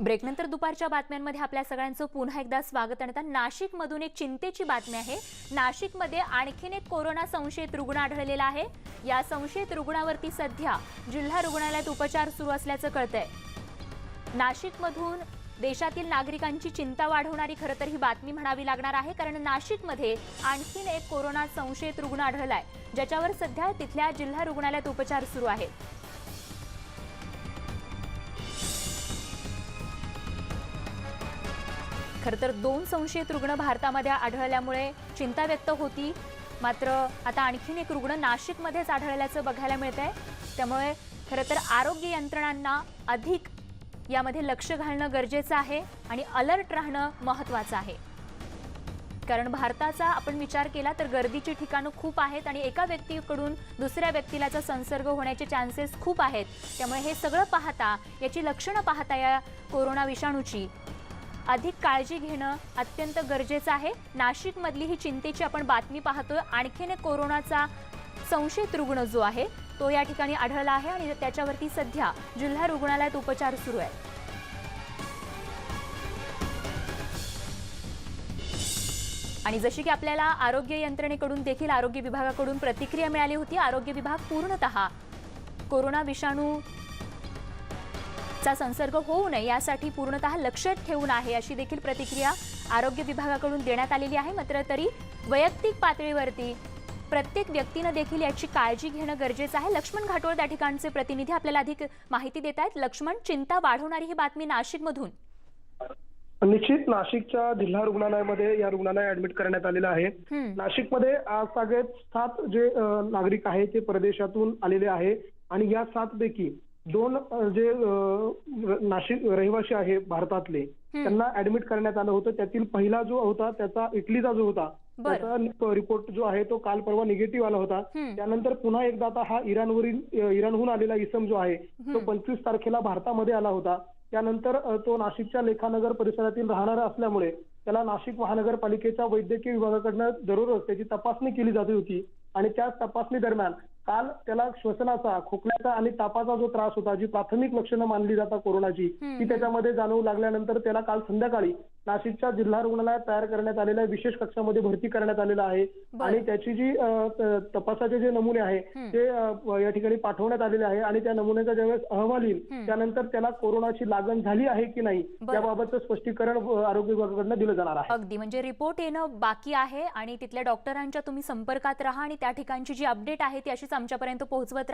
ब्रेकनंतर दुपारच्या बातम्यांमध्ये आपल्या सगळ्यांचं पुन्हा एकदा स्वागत आणि आता नाशिकमधून एक चिंतेची बातमी आहे. नाशिकमध्ये आणखीन एक कोरोना संशयित रुग्ण आढळलेला आहे. या संशयित रुग्णावरती सध्या जिल्हा रुग्णालयात उपचार सुरू असल्याचं कळतंय. नाशिकमधून देशातील नागरिकांची चिंता वाढवणारी खरं तर ही बातमी म्हणावी लागणार आहे कारण नाशिकमध्ये आणखीन एक कोरोना संशयित रुग्ण आढळलाय ज्याच्यावर सध्या तिथल्या जिल्हा रुग्णालयात उपचार सुरू आहेत. खरं तर दोन संशयित रुग्ण भारतामध्ये आढळल्यामुळे चिंता व्यक्त होती. मात्र आता आणखीन एक रुग्ण नाशिकमध्येच आढळल्याचं बघायला मिळत आहे त्यामुळे खरं तर आरोग्य यंत्रणांना अधिक यामध्ये लक्ष घालणं गरजेचं आहे आणि अलर्ट राहणं महत्त्वाचं आहे. कारण भारताचा आपण विचार केला तर गर्दीची ठिकाणं खूप आहेत आणि एका व्यक्तीकडून दुसऱ्या व्यक्तीलाचा संसर्ग होण्याचे चान्सेस खूप आहेत. त्यामुळे हे सगळं पाहता याची लक्षणं पाहता या कोरोना विषाणूची अधिक काळजी घेणं अत्यंत गरजेचं आहे. नाशिकमधली ही चिंतेची आपण बातमी पाहतोय. आणखीन एक कोरोनाचा संशयित रुग्ण जो आहे तो या ठिकाणी आढळला आहे आणि त्याच्यावरती सध्या जिल्हा रुग्णालयात उपचार सुरू आहे आणि जशी की आपल्याला आरोग्य यंत्रणेकडून देखील आरोग्य विभागाकडून प्रतिक्रिया मिळाली होती आरोग्य विभाग पूर्णतः कोरोना विषाणू चा संसर्ग होऊ नये यासाठी पूर्णतः लक्ष ठेवून आहे अशी देखील प्रतिक्रिया आरोग्य विभागाकडून देण्यात आलेली आहे. मात्र तरी वैयक्तिक पातळीवरती प्रत्येक व्यक्तीनं देखील याची काळजी घेणं गरजेचं आहे. लक्ष्मण घाटोळ त्या ठिकाणचे प्रतिनिधी आपल्याला अधिक माहिती देत आहेत. लक्ष्मण चिंता वाढवणारी ही बातमी नाशिकमधून. निश्चित नाशिकच्या जिल्हा रुग्णालयामध्ये या रुग्णालय ऍडमिट करण्यात आलेलं आहे. नाशिकमध्ये आज सगळेच सात जे नागरिक आहेत ते परदेशातून आलेले आहे. आणि या सात पैकी दोन जे नाशिक रहिवासी आहे भारतातले त्यांना ऍडमिट करण्यात आलं होतं. त्यातील पहिला जो होता त्याचा इटलीचा जो होता. त्याचा रिपोर्ट जो आहे तो काल परवा निगेटिव्ह आला होता. त्यानंतर पुन्हा एकदा आता हा इराणवरील इराणहून आलेला इसम जो आहे तो पंचवीस तारखेला भारतामध्ये आला होता. त्यानंतर तो नाशिकच्या लेखानगर परिसरातील राहणारा असल्यामुळे त्याला नाशिक महानगरपालिकेच्या वैद्यकीय विभागाकडनं दररोज त्याची तपासणी केली जात होती. आणि त्या तपासणी दरम्यान काल त्याला श्वसनाचा खोकल्याचा आणि तापाचा जो त्रास होता जी प्राथमिक लक्षणं मानली जातात कोरोनाची ती त्याच्यामध्ये जाणवू लागल्यानंतर त्याला काल संध्याकाळी नाशिकच्या जिल्हा रुग्णालयात तयार करण्यात आलेल्या विशेष कक्षामध्ये भरती करण्यात आलेलं आहे. आणि त्याची जी तपासाचे जे नमुने आहे ते या ठिकाणी पाठवण्यात आलेले आहे. आणि त्या नमुन्याचा ज्यावेळेस अहवाल येईल त्यानंतर त्याला कोरोनाची लागण झाली आहे की नाही याबाबतचं स्पष्टीकरण आरोग्य विभागाकडनं दिलं जाणार आहे. अगदी. म्हणजे रिपोर्ट येणं बाकी आहे आणि तिथल्या डॉक्टरांच्या तुम्ही संपर्कात राहा आणि त्या ठिकाणची जी अपडेट आहे ती अशीच आमच्यापर्यंत पोहोचवत राहा.